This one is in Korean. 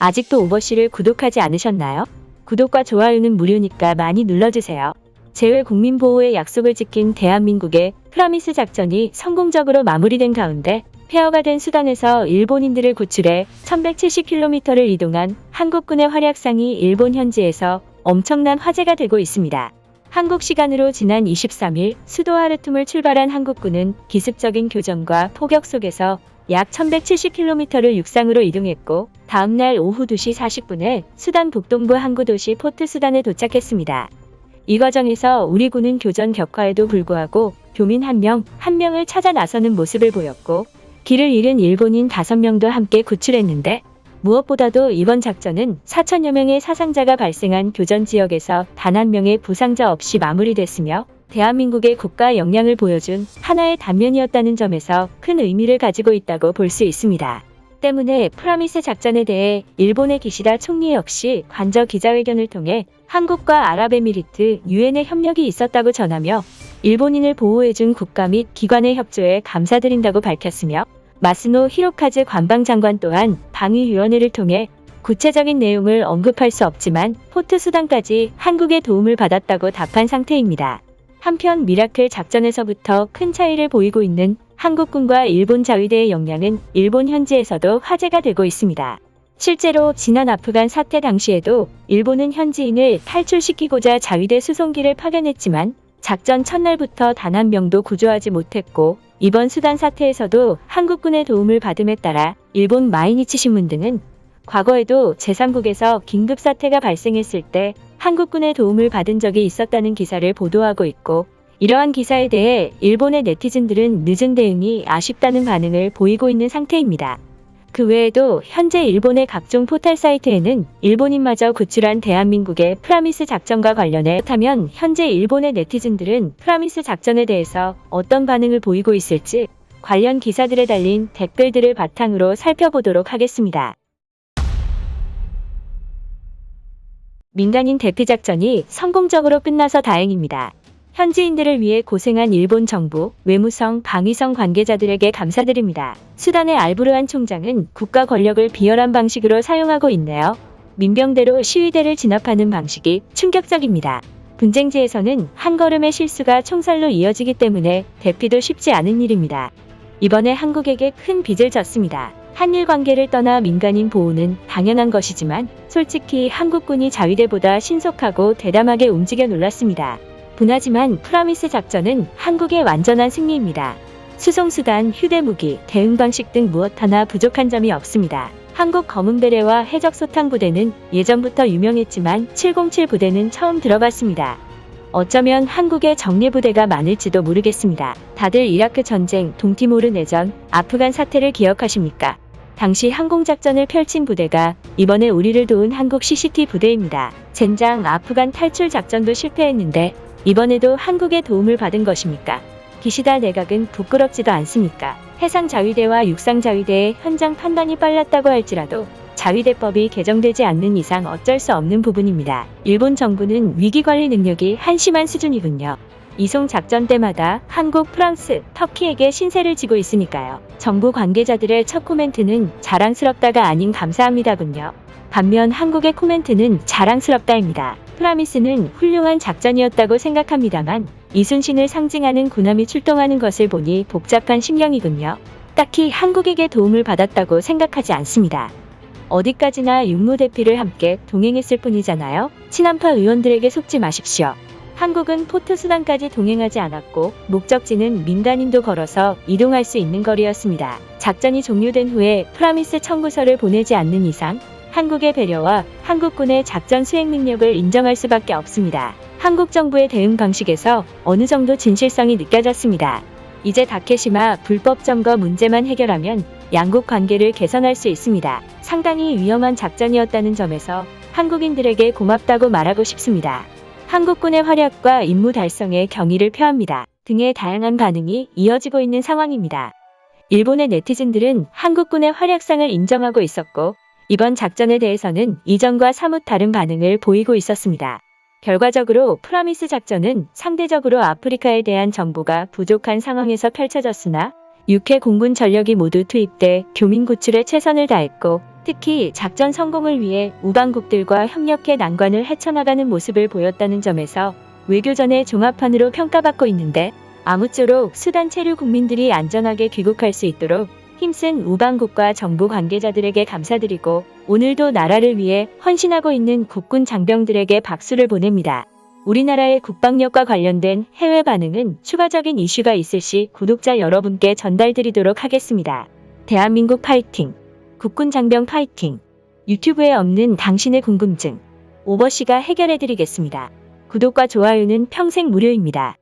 아직도 오버씨를 구독하지 않으셨나요? 구독과 좋아요는 무료니까 많이 눌러주세요. 제외 국민 보호의 약속을 지킨 대한민국의 프라미스 작전이 성공적으로 마무리된 가운데 폐허가 된 수단에서 일본인들을 구출해 1170km를 이동한 한국군의 활약상이 일본 현지에서 엄청난 화제가 되고 있습니다. 한국 시간으로 지난 23일 수도 하르툼을 출발한 한국군은 기습적인 교전과 포격 속에서 약 1170km를 육상으로 이동했고 다음날 오후 2시 40분에 수단 북동부 항구 도시 포트 수단에 도착했습니다. 이 과정에서 우리 군은 교전 격화에도 불구하고 교민 한 명, 한 명을 찾아 나서는 모습을 보였고 길을 잃은 일본인 5명도 함께 구출했는데 무엇보다도 이번 작전은 4천여 명의 사상자가 발생한 교전 지역에서 단 한 명의 부상자 없이 마무리됐으며 대한민국의 국가 역량을 보여준 하나의 단면이었다는 점에서 큰 의미를 가지고 있다고 볼 수 있습니다. 때문에 프라미스 작전에 대해 일본의 기시다 총리 역시 관저 기자회견을 통해 한국과 아랍에미리트, 유엔의 협력이 있었다고 전하며 일본인을 보호해준 국가 및 기관의 협조에 감사드린다고 밝혔으며 마스노 히로카즈 관방장관 또한 방위위원회를 통해 구체적인 내용을 언급할 수 없지만 포트 수단까지 한국의 도움을 받았다고 답한 상태입니다. 한편 미라클 작전에서부터 큰 차이를 보이고 있는 한국군과 일본 자위대의 역량은 일본 현지에서도 화제가 되고 있습니다. 실제로 지난 아프간 사태 당시에도 일본은 현지인을 탈출시키고자 자위대 수송기를 파견했지만 작전 첫날부터 단 한 명도 구조하지 못했고 이번 수단 사태에서도 한국군의 도움을 받음에 따라 일본 마이니치 신문 등은 과거에도 제3국에서 긴급 사태가 발생했을 때 한국군의 도움을 받은 적이 있었다는 기사를 보도하고 있고 이러한 기사에 대해 일본의 네티즌들은 늦은 대응이 아쉽다는 반응을 보이고 있는 상태입니다. 그 외에도 현재 일본의 각종 포털 사이트에는 일본인마저 구출한 대한민국의 프라미스 작전과 관련해 타면 현재 일본의 네티즌들은 프라미스 작전에 대해서 어떤 반응을 보이고 있을지 관련 기사들에 달린 댓글들을 바탕으로 살펴보도록 하겠습니다. 민간인 대피 작전이 성공적으로 끝나서 다행입니다. 현지인들을 위해 고생한 일본 정부, 외무성, 방위성 관계자들에게 감사드립니다. 수단의 알부르안 총장은 국가 권력을 비열한 방식으로 사용하고 있네요. 민병대로 시위대를 진압하는 방식이 충격적입니다. 분쟁지에서는 한 걸음의 실수가 총살로 이어지기 때문에 대피도 쉽지 않은 일입니다. 이번에 한국에게 큰 빚을 졌습니다. 한일 관계를 떠나 민간인 보호는 당연한 것이지만 솔직히 한국군이 자위대보다 신속하고 대담하게 움직여 놀랐습니다. 분하지만 프라미스 작전은 한국의 완전한 승리입니다. 수송수단, 휴대무기, 대응 방식 등 무엇 하나 부족한 점이 없습니다. 한국 검은베레와 해적소탕 부대는 예전부터 유명했지만 707 부대는 처음 들어봤습니다. 어쩌면 한국의 정예부대가 많을지도 모르겠습니다. 다들 이라크 전쟁, 동티모르 내전, 아프간 사태를 기억하십니까? 당시 항공작전을 펼친 부대가 이번에 우리를 도운 한국 CCT 부대입니다. 젠장 아프간 탈출 작전도 실패했는데 이번에도 한국의 도움을 받은 것입니까? 기시다 내각은 부끄럽지도 않습니까? 해상자위대와 육상자위대의 현장 판단이 빨랐다고 할지라도 자위대법이 개정되지 않는 이상 어쩔 수 없는 부분입니다. 일본 정부는 위기관리 능력이 한심한 수준이군요. 이송 작전 때마다 한국, 프랑스, 터키에게 신세를 지고 있으니까요. 정부 관계자들의 첫 코멘트는 자랑스럽다가 아닌 감사합니다군요. 반면 한국의 코멘트는 자랑스럽다입니다. 프라미스는 훌륭한 작전이었다고 생각합니다만 이순신을 상징하는 군함이 출동하는 것을 보니 복잡한 심경이군요. 딱히 한국에게 도움을 받았다고 생각하지 않습니다. 어디까지나 육무 대피를 함께 동행했을 뿐이잖아요. 친한파 의원들에게 속지 마십시오. 한국은 포트 수단까지 동행하지 않았고 목적지는 민간인도 걸어서 이동할 수 있는 거리였습니다. 작전이 종료된 후에 프라미스 청구서를 보내지 않는 이상 한국의 배려와 한국군의 작전 수행 능력을 인정할 수밖에 없습니다. 한국 정부의 대응 방식에서 어느 정도 진실성이 느껴졌습니다. 이제 다케시마 불법 점거 문제만 해결하면 양국 관계를 개선할 수 있습니다. 상당히 위험한 작전이었다는 점에서 한국인들에게 고맙다고 말하고 싶습니다. 한국군의 활약과 임무 달성에 경의를 표합니다. 등의 다양한 반응이 이어지고 있는 상황입니다. 일본의 네티즌들은 한국군의 활약상을 인정하고 있었고 이번 작전에 대해서는 이전과 사뭇 다른 반응을 보이고 있었습니다. 결과적으로 프라미스 작전은 상대적으로 아프리카에 대한 정보가 부족한 상황에서 펼쳐졌으나 육해 공군 전력이 모두 투입돼 교민 구출에 최선을 다했고 특히 작전 성공을 위해 우방국들과 협력해 난관을 헤쳐나가는 모습을 보였다는 점에서 외교전의 종합판으로 평가받고 있는데 아무쪼록 수단 체류 국민들이 안전하게 귀국할 수 있도록 힘쓴 우방국과 정부 관계자들에게 감사드리고 오늘도 나라를 위해 헌신하고 있는 국군 장병들에게 박수를 보냅니다. 우리나라의 국방력과 관련된 해외 반응은 추가적인 이슈가 있을 시 구독자 여러분께 전달드리도록 하겠습니다. 대한민국 파이팅! 국군 장병 파이팅! 유튜브에 없는 당신의 궁금증 오버씨가 해결해드리겠습니다. 구독과 좋아요는 평생 무료입니다.